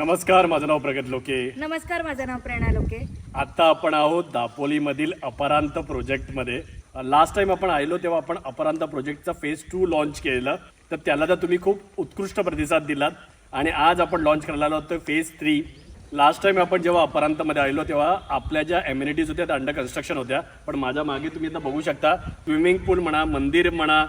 नमस्कार माझं नाव प्रगत लोके. नमस्कार माझं नाव प्रेरणा लोके. आता आपण आहोत दापोलीमधील अपरांत प्रोजेक्टमध्ये. लास्ट टाइम आपण आलो तेव्हा आपण अपरांत प्रोजेक्टचा फेज टू लॉन्च केलेलं. तर त्याला तर तुम्ही खूप उत्कृष्ट प्रतिसाद दिलात. आणि आज आपण लॉन्च करायला आलो होतो फेज थ्री लास्ट टाइम आपण जेव्हा अपरांतमध्ये आलो तेव्हा आपल्या ज्या एम्युनिटीज होत्या त्या अंडर कन्स्ट्रक्शन होत्या. पण माझ्या मागे तुम्ही आता बघू शकता स्विमिंग पूल म्हणा मंदिर म्हणा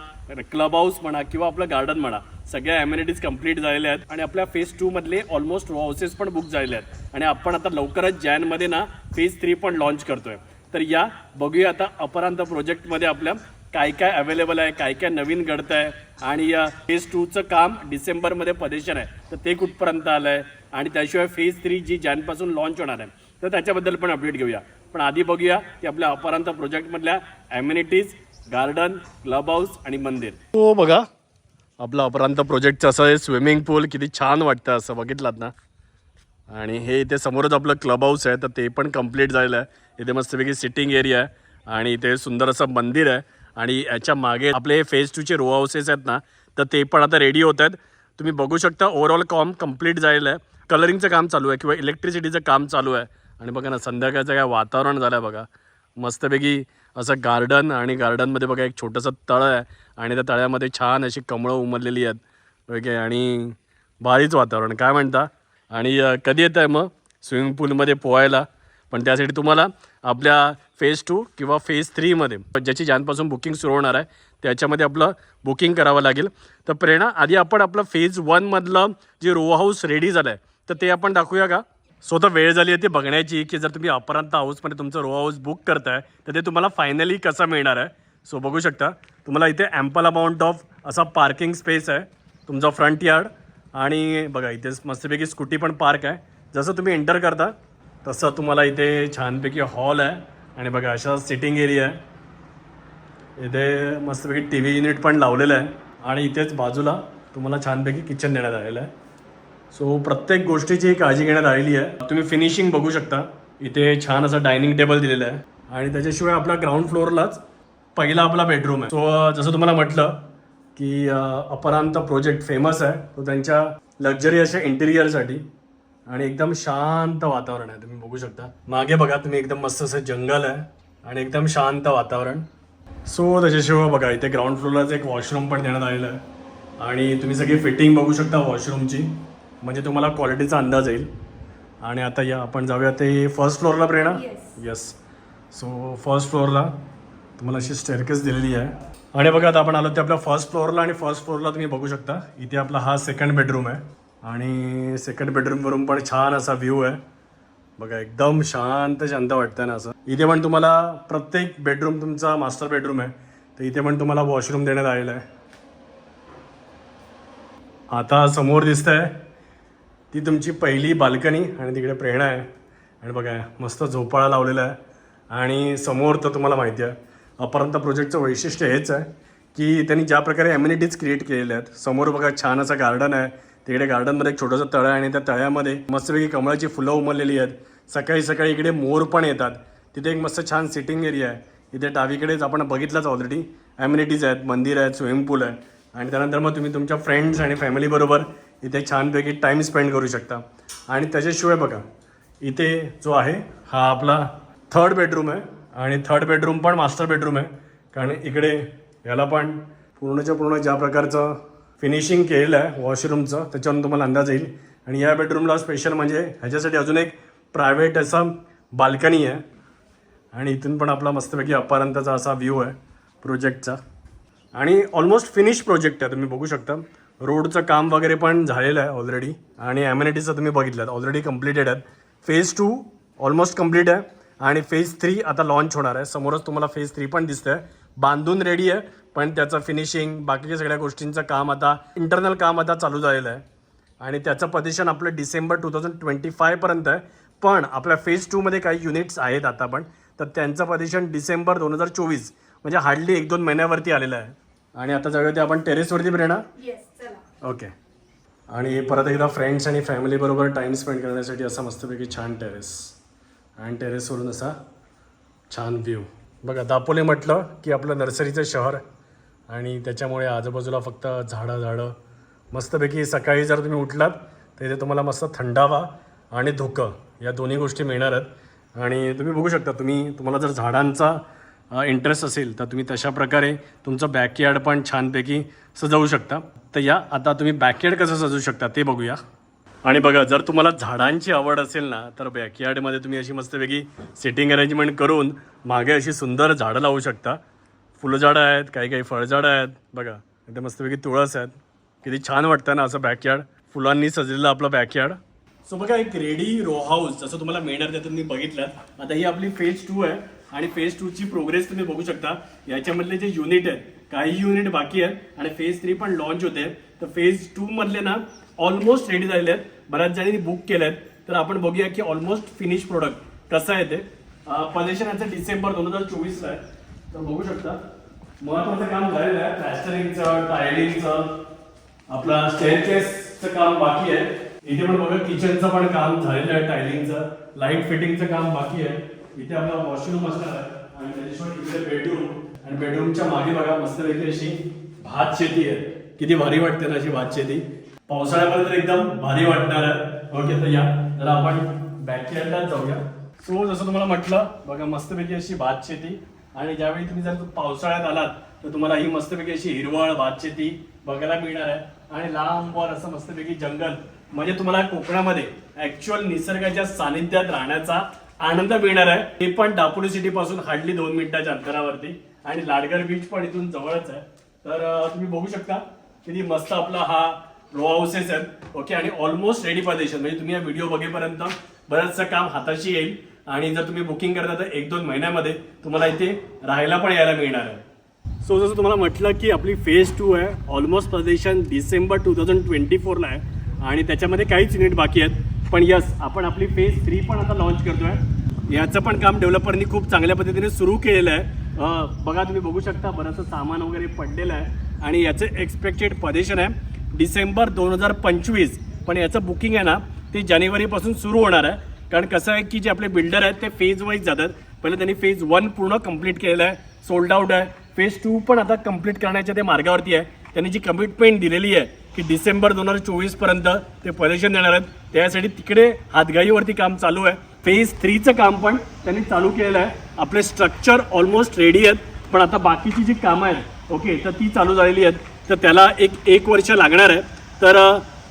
क्लब हाऊस म्हणा किंवा आपलं गार्डन म्हणा सगळ्या एम्युनिटीज कंप्लीट झालेल्या आहेत. आणि आपल्या फेज टू मधले ऑलमोस्ट रो हाऊसेस पण बुक झालेले आहेत. आणि आपण आता लवकरच जॅनमध्ये ना फेज थ्री पण लॉन्च करतोय. तर या बघूया आता अपरांत प्रोजेक्टमध्ये आपल्या काय काय अवेलेबल आहे काय काय नवीन घडतं आहे आणि या फेज टूचं काम डिसेंबरमध्ये पदेशन आहे. तर ते कुठपर्यंत आलं आहे आणि त्याशिवाय फेज थ्री जी जॅनपासून लॉन्च होणार आहे तर त्याच्याबद्दल पण अपडेट घेऊया. पण आधी बघूया की आपल्या अपरांत प्रोजेक्टमधल्या ॲम्युनिटीज गार्डन क्लब हाऊस आणि मंदिर. हो बघा आपला अपरांत प्रोजेक्टचं असं आहे स्विमिंग पूल किती छान वाटतं असं बघितलात ना? आणि हे इथे समोरच आपलं क्लब हाऊस आहे तर ते पण कंप्लीट झालेलं आहे. इथे मस्तपैकी सिटिंग एरिया आहे आणि इथे सुंदर असं मंदिर आहे. आणि याच्या मागे आपले फेज टूचे रो हाऊसेस आहेत ना तर ते पण आता रेडी होत आहेत. तुम्ही बघू शकता ओव्हरऑल कॉम कंप्लीट झालेलं आहे. कलरिंगचं काम चालू आहे किंवा इलेक्ट्रिसिटीचं काम चालू आहे. आणि बघा ना संध्याकाळचं काय वातावरण झालं आहे बघा. मस्तपैकी असं गार्डन आणि गार्डनमध्ये बघा एक छोटंसं तळं आहे. आणि त्या तळ्यामध्ये छान अशी कमळं उमरलेली आहेत. ओके आणि भारीच वातावरण काय म्हणता? आणि कधी येत आहे मग स्विमिंग पूलमध्ये पोहायला. पण त्यासाठी तुम्हाला आपल्या फेज टू किंवा फेज थ्रीमध्ये ज्याची ज्यांपासून बुकिंग सुरू होणार आहे त्याच्यामध्ये आपलं बुकिंग करावं लागेल. तर प्रेरणा आधी आपण आपलं फेज वनमधलं जे रो हाऊस रेडी झालं आहे तर ते आपण दाखवूया का? स्वतः वेळ झाली आहे ती बघण्याची की जर तुम्ही अपरांत हाऊसमध्ये तुमचं रो हाऊस बुक करताय तर ते तुम्हाला फायनली कसं मिळणार आहे? सो बघू शकता. तुम्हाला इथे ॲम्पल अमाऊंट ऑफ असा पार्किंग स्पेस आहे. तुमचा फ्रंट यार्ड आणि बघा इथे मस्तपैकी स्कूटी पण पार्क आहे. जसं तुम्ही एंटर करता तसं तुम्हाला इथे छानपैकी हॉल आहे. आणि बघा अशा सिटिंग एरिया आहे. इथे मस्तपैकी टी व्ही युनिट पण लावलेलं आहे. आणि इथेच बाजूला तुम्हाला छानपैकी किचन देण्यात आलेलं आहे. सो प्रत्येक गोष्टीची काळजी घेण्यात आलेली आहे. तुम्ही फिनिशिंग बघू शकता. इथे छान असं डायनिंग टेबल दिलेलं आहे. आणि त्याच्याशिवाय आपला ग्राउंड फ्लोअरलाच पहिला आपला बेडरूम आहे. सो जसं तुम्हाला म्हटलं की अपरांत प्रोजेक्ट फेमस आहे. तो त्यांच्या लक्झरी अशा इंटिरियरसाठी आणि एकदम शांत वातावरण आहे तुम्ही बघू शकता. मागे बघा तुम्ही एकदम मस्त असं जंगल आहे आणि एकदम शांत वातावरण. सो त्याच्याशिवाय बघा इथे ग्राउंड फ्लोअरलाच एक वॉशरूम पण देण्यात आलेलं आहे. आणि तुम्ही सगळी फिटिंग बघू शकता वॉशरूमची म्हणजे तुम्हाला क्वालिटीचा अंदाज येईल. आणि आता या आपण जाऊया. ते फर्स्ट फ्लोअरला प्रेरणा. येस सो फर्स्ट फ्लोअरला तुम्हाला अशी स्टेअरकेस दिलेली आहे. आणि बघा आता आपण आलो ते आपल्या फर्स्ट फ्लोअरला आणि फर्स्ट फ्लोअरला तुम्ही बघू शकता. इथे आपला हा सेकंड बेडरूम आहे. आणि सेकंड बेडरूमवरून पण छान असा व्ह्यू आहे. बघा एकदम शांत शांत वाटतं ना असं. इथे पण तुम्हाला प्रत्येक बेडरूम तुमचा मास्टर बेडरूम आहे. तर इथे पण तुम्हाला वॉशरूम देण्यात आलेलं आहे. आता समोर दिसतंय ती तुमची पहिली बाल्कनी आणि तिकडे प्रेरणा आहे. आणि बघा मस्त झोपाळा लावलेला आहे. आणि समोर तर तुम्हाला माहिती आहे अपरंत प्रोजेक्टचं वैशिष्ट्य हेच आहे की त्यांनी ज्या प्रकारे एम्युनिटीज क्रिएट केलेल्या आहेत. समोर बघा छान असं गार्डन आहे. तिकडे गार्डनमध्ये एक छोटंसं तळं आहे आणि त्या तळ्यामध्ये मस्तपैकी कमळाची फुलं उमरलेली आहेत. सकाळी सकाळी इकडे मोर पण येतात. तिथे एक मस्त छान सिटिंग एरिया आहे. इथे डावीकडेच आपण बघितलंच ऑलरेडी ॲम्युनिटीज आहेत मंदिर आहेत स्विमिंग पूल आहे. आणि त्यानंतर मग तुम्ही तुमच्या फ्रेंड्स आणि फॅमिलीबरोबर इथे छानपैकी टाईम स्पेंड करू शकता. आणि त्याच्याशिवाय बघा इथे जो आहे हा आपला थर्ड बेडरूम आहे. आणि थर्ड बेडरूम पण मास्टर बेडरूम आहे. कारण इकडे याला पण पूर्णच्या पूर्ण ज्या प्रकारचं फिनिशिंग केलेलं आहे वॉशरूमचं त्याच्यावरून तुम्हाला अंदाज येईल. आणि या बेडरूमला स्पेशल म्हणजे ह्याच्यासाठी अजून एक प्रायव्हेट असा बाल्कनी आहे. आणि इथून पण आपला मस्तपैकी अपारांताचा असा व्ह्यू आहे प्रोजेक्टचा आणि ऑलमोस्ट फिनिश प्रोजेक्ट आहे तुम्ही बघू शकता. रोडचं काम वगैरे पण झालेलं आहे ऑलरेडी आणि ॲम्युनिटीचं तुम्ही बघितलं ऑलरेडी कम्प्लिटेड आहेत. फेज टू ऑलमोस्ट कंप्लीट आहे. आणि फेज थ्री आता लॉन्च होणार आहे. समोरच तुम्हाला फेज थ्री पण दिसतंय. बांधून रेडी आहे पण त्याचं फिनिशिंग बाकीच्या सगळ्या गोष्टींचं काम आता इंटरनल काम आता चालू झालेलं आहे. आणि त्याचं पजेशन आपलं डिसेंबर टू थाउजंड ट्वेंटी फायपर्यंत आहे. पण आपल्या फेज टूमध्ये काही युनिट्स आहेत आता पण. तर त्यांचं पजेशन डिसेंबर दोन हजार चोवीस म्हणजे हार्डली एक दोन महिन्यावरती आलेलं आहे. आणि आता जाऊया ते आपण टेरेसवरती प्रेरणा. ओके आणि परत एकदा फ्रेंड्स आणि फॅमिलीबरोबर टाईम स्पेंड करण्यासाठी असं मस्तपैकी छान टेरेस आणि टेरेसवरून असा छान व्ह्यू. बघा दापोले म्हटलं की आपलं नर्सरीचं शहर आणि त्याच्यामुळे आजूबाजूला फक्त झाडं झाडं मस्तपैकी सकाळी जर तुम्ही उठलात तर इथे तुम्हाला मस्त थंडावा आणि धुकं या दोन्ही गोष्टी मिळणार आहेत. आणि तुम्ही बघू शकता तुम्ही तुम्हाला जर झाडांचा इंटरेस्ट असेल तर तुम्ही तशा प्रकारे तुमचं बॅकयार्ड पण छानपैकी सजवू शकता. तर या आता तुम्ही बॅकयार्ड कसं सजवू शकता ते बघूया. आणि बघा जर तुम्हाला झाडांची आवड असेल ना तर बॅकयार्डमध्ये तुम्ही अशी मस्तपैकी सिटिंग अरेंजमेंट करून मागे अशी सुंदर झाडं लावू शकता. फुलझाडं आहेत काही काही फळझाडं आहेत बघा इथे मस्तपैकी तुळस आहेत. किती छान वाटतं ना असं बॅकयार्ड फुलांनी सजलेलं आपलं बॅकयार्ड सो बघा एक रेडी रो हाऊस जसं तुम्हाला मिळणार त्यातून तुम्ही बघितलं. आता ही आपली फेज टू आहे. आणि फेज टूची प्रोग्रेस तुम्ही बघू शकता. याच्यामधले जे युनिट आहेत काही युनिट बाकी आहेत आणि फेज थ्री पण लॉन्च होते. तर फेज टू मधले ना ऑलमोस्ट रेडी झालेले आहेत. बऱ्याच जणांनी बुक केले आहेत. तर आपण बघूया की ऑलमोस्ट फिनिश प्रोडक्ट कसं आहे ते. पजेशन याचं डिसेंबर दोन हजार चोवीसला आहे. तर बघू शकता. महत्वाचं काम झालेलं आहे. प्लॅस्टरिंगचं टायलिंगचं आपला स्टेअरकेसचं काम बाकी आहे. इथे पण बघा किचनचं पण काम झालेलं आहे टायलिंगचं लाइट फिटिंगचं काम बाकी आहे. इथे आपला वॉशरूम असणार आहे. आणि त्याच्याशिवाय इकडे बेडरूम आणि बेडरूमच्या मागे बघा मस्तपैकी अशी भात शेती आहे. किती भारी वाटते ना अशी भात शेती. पावसाळ्यामध्ये तर एकदम भारी वाटणार आहे. ओके तर या. तर आपण बॅकयार्डलाच जाऊया. सो जसं तुम्हाला म्हटलं बघा मस्तपैकी अशी भात शेती. आणि ज्यावेळी तुम्ही जर पावसाळ्यात आलात तर तुम्हाला ही मस्तपैकी अशी हिरवळ भात शेती बघायला मिळणार आहे. आणि लांबवर असं मस्तपैकी जंगल म्हणजे तुम्हाला कोकणामध्ये ऍक्च्युअल निसर्गाच्या सानिध्यात राहण्याचा आनंद मिळणार आहे. ते पण दापोली सिटी पासून हार्डली दोन मिनिटाच्या अंतरावरती. आणि लाडगर बीच पण इथून जवळच आहे. तर तुम्ही बघू शकता किती मस्त आपला हा रो हाऊसेस आहेत. ओके आणि ऑलमोस्ट रेडी पॉझिशन म्हणजे तुम्ही हा व्हिडिओ बघेपर्यंत बरंचसं काम हाताशी येईल. आणि जर तुम्ही बुकिंग करता तर एक दोन महिन्यामध्ये तुम्हाला इथे राहायला पण यायला मिळणार आहे. सो जसं तुम्हाला म्हटलं की आपली फेज टू आहे. Almost possession December two thousand twenty फोरला आहे. आणि त्याच्यामध्ये काहीच युनिट बाकी आहेत. पण यस आपण आपली फेज थ्री पण आता लॉन्च करतोय. याचं पण काम डेव्हलपरनी खूप चांगल्या पद्धतीने सुरू केलेलं आहे. बघा तुम्ही बघू शकता बरंचसं सामान वगैरे पडलेलं आहे आणि याचं एक्सपेक्टेड पदेशन आहे. डिसेंबर दोन हजार पंचवीस पण याचं बुकिंग आहे ना ते जानेवारीपासून सुरू होणार आहे. कारण कसं आहे की जे आपले बिल्डर आहेत ते फेज वाईज जातात. पहिले त्यांनी फेज वन पूर्ण कंप्लीट केलेलं आहे सोल्ड आउट आहे. फेज टू पण आता कंप्लीट करण्याच्या ते मार्गावरती आहे. त्यांनी जी कमिटमेंट दिलेली आहे की डिसेंबर दोन हजार चोवीसपर्यंत ते परेशन देणार आहेत. त्यासाठी तिकडे हातगाईवरती काम चालू आहे. फेज थ्रीचं काम पण त्यांनी चालू केलेलं आहे. आपले स्ट्रक्चर ऑलमोस्ट रेडी आहेत. पण आता बाकीची जी कामं आहेत ओके तर ती चालू झालेली आहेत. तर त्याला एक एक वर्ष लागणार आहे. तर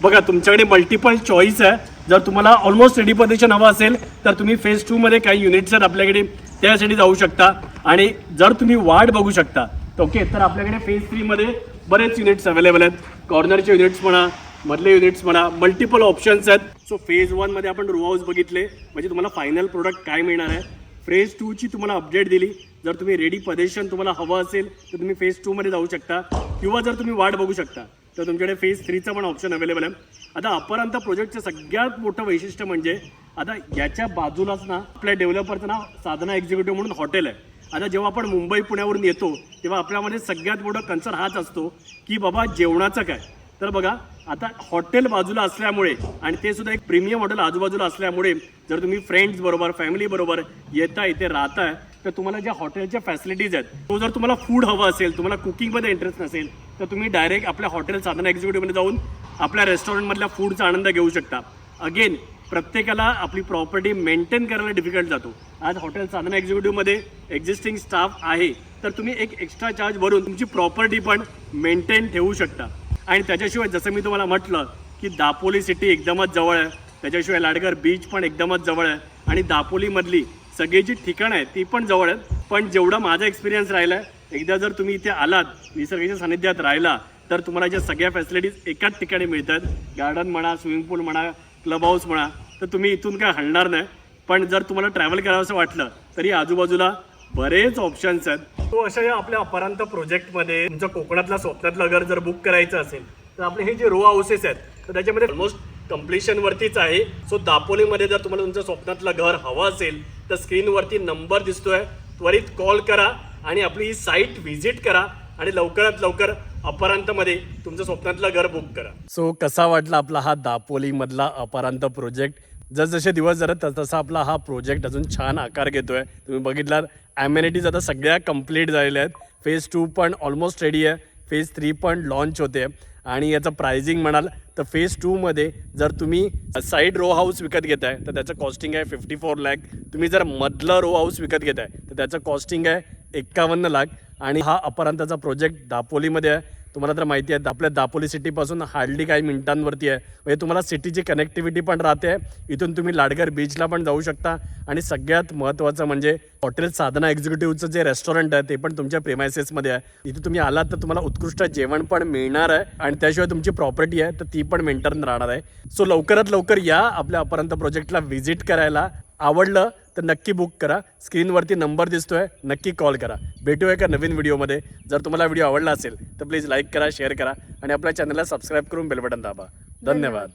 बघा तुमच्याकडे मल्टिपल चॉईस आहे. जर तुम्हाला ऑलमोस्ट रेडी पोझिशन हवं असेल तर तुम्ही फेज टूमध्ये काही युनिट्स आहेत आपल्याकडे. त्यासाठी जाऊ शकता. आणि जर तुम्ही वाढ बघू शकता ओके तर आपल्याकडे फेज थ्रीमध्ये बरेच युनिट्स अवेलेबल आहेत. कॉर्नरचे युनिट्स म्हणा मधले युनिट्स म्हणा मल्टिपल ऑप्शन्स आहेत. सो फेज वनमध्ये आपण रो हाऊस बघितले. म्हणजे तुम्हाला फायनल प्रोडक्ट काय मिळणार आहे? फेज टूची तुम्हाला अपडेट दिली. जर तुम्ही रेडी पदेशन तुम्हाला हवं असेल तर तुम्ही फेज टूमध्ये जाऊ शकता. किंवा जर तुम्ही वाट बघू शकता तर तुमच्याकडे फेज थ्रीचं पण ऑप्शन अवेलेबल आहे. आता अपरांत प्रोजेक्टचं सगळ्यात मोठं वैशिष्ट्य म्हणजे आता याच्या बाजूलाच ना आपल्या डेव्हलपरचं ना साधना एक्झिक्युटिव्ह म्हणून हॉटेल आहे. आता जेव्हा आपण मुंबई पुण्यावरून येतो तेव्हा आपल्यामध्ये सगळ्यात मोठं कन्सर्न हाच असतो की बाबा जेवणाचं काय? तर बघा आता हॉटेल बाजूला असल्यामुळे आणि ते सुद्धा एक प्रीमियम हॉटेल आजूबाजूला असल्यामुळे जर तुम्ही फ्रेंड्स बरोबर फॅमिली बरोबर येता इथे राहताय तर तुम्हाला ज्या हॉटेलच्या फॅसिलिटीज आहेत तो जर तुम्हाला फूड हवं असेल तुम्हाला कुकिंगमध्ये इंटरेस्ट नसेल तर तुम्ही डायरेक्ट आपल्या हॉटेल साधना एक्झिक्युटिव्हमध्ये जाऊन आपल्या रेस्टॉरंटमधल्या फूडचा आनंद घेऊ शकता. अगेन प्रत्येकाला आपली प्रॉपर्टी मेंटेन करायला डिफिकल्ट जातो. आज हॉटेल साधना एक्झिक्युटिव्हमध्ये एक्झिस्टिंग स्टाफ आहे तर तुम्ही एक एक्स्ट्रा चार्ज भरून तुमची प्रॉपर्टी पण मेंटेन ठेवू शकता. आणि त्याच्याशिवाय जसं मी तुम्हाला म्हटलं की दापोली सिटी एकदमच जवळ आहे. त्याच्याशिवाय लाडगर बीच पण एकदमच जवळ आहे. आणि दापोलीमधली सगळी जी ठिकाणं आहेत ती पण जवळ आहेत. पण जेवढा माझा एक्सपिरियन्स राहिला आहे एकदा जर तुम्ही इथे आलात निसर्गाच्या सानिध्यात राहिला तर तुम्हाला ज्या सगळ्या फॅसिलिटीज एकाच ठिकाणी मिळतात. गार्डन म्हणा स्विमिंग पूल म्हणा क्लब हाऊस म्हणा तर तुम्ही इथून काय हलणार नाही. पण जर तुम्हाला ट्रॅव्हल करावंसं वाटलं तरी आजूबाजूला बरेच ऑप्शन्स आहेत. तो अशा या आपल्या अपरांत प्रोजेक्टमध्ये तुमच्या कोकणातला स्वप्नातलं घर जर बुक करायचं असेल तर आपले हे जे रो हाऊसेस आहेत तर त्याच्यामध्ये ऑलमोस्ट कम्प्लिशनवरतीच आहे. सो दापोलीमध्ये जर तुम्हाला तुमचं स्वप्नातलं घर हवं असेल तर स्क्रीनवरती नंबर दिसतोय. त्वरित कॉल करा आणि आपली ही साईट व्हिजिट करा आणि लवकरात लवकर अपरांतमध्ये तुमचं स्वप्नातलं घर बुक करा. सो कसा वाटला आपला हा दापोली मधला अपरांत प्रोजेक्ट जसजसे दिवस जातात तसा आपला हा प्रोजेक्ट अजून छान आकार घेतोय. तुम्ही बघितलात ॲम्युनिटीज आता सगळ्या कंप्लीट झालेल्या आहेत. फेज टू पण ऑलमोस्ट रेडी आहे. फेज थ्री पण लॉन्च होते. आणि याचं प्रायझिंग म्हणाल तर फेज टूमध्ये जर तुम्ही साईड रो हाऊस विकत घेताय तर त्याचं कॉस्टिंग आहे फिफ्टी फोर लॅक तुम्ही जर मधलं रो हाऊस विकत घेताय तर त्याचं कॉस्टिंग आहे एक्कावन्न लाख. आणि हा अपरांताचा प्रोजेक्ट दापोलीमध्ये आहे. तुम्हाला तर माहिती आहे आपल्या दापोली सिटीपासून हार्डली काही मिनिटांवरती आहे. म्हणजे तुम्हाला सिटीची कनेक्टिव्हिटी पण राहते. इथून तुम्ही लाडगर बीचला पण जाऊ शकता. आणि सगळ्यात महत्त्वाचं म्हणजे हॉटेल साधना एक्झिक्युटिव्हचं जे रेस्टॉरंट आहे ते पण तुमच्या प्रेमायसेसमध्ये आहे. इथे तुम्ही आलात तर तुम्हाला उत्कृष्ट जेवण पण मिळणार आहे. आणि त्याशिवाय तुमची प्रॉपर्टी आहे तर ती पण मेंटेन राहणार आहे. सो लवकरात लवकर या आपल्या अपरांत प्रोजेक्टला व्हिजिट करायला. आवडलं तर नक्की बुक करा. स्क्रीनवरती नंबर दिसतोय नक्की कॉल करा. भेटूया एका नवीन व्हिडिओमध्ये जर तुम्हाला व्हिडिओ आवडला असेल तर प्लीज लाईक करा शेअर करा आणि आपल्या चॅनलला सबस्क्राईब करून बेलबटन दाबा. धन्यवाद.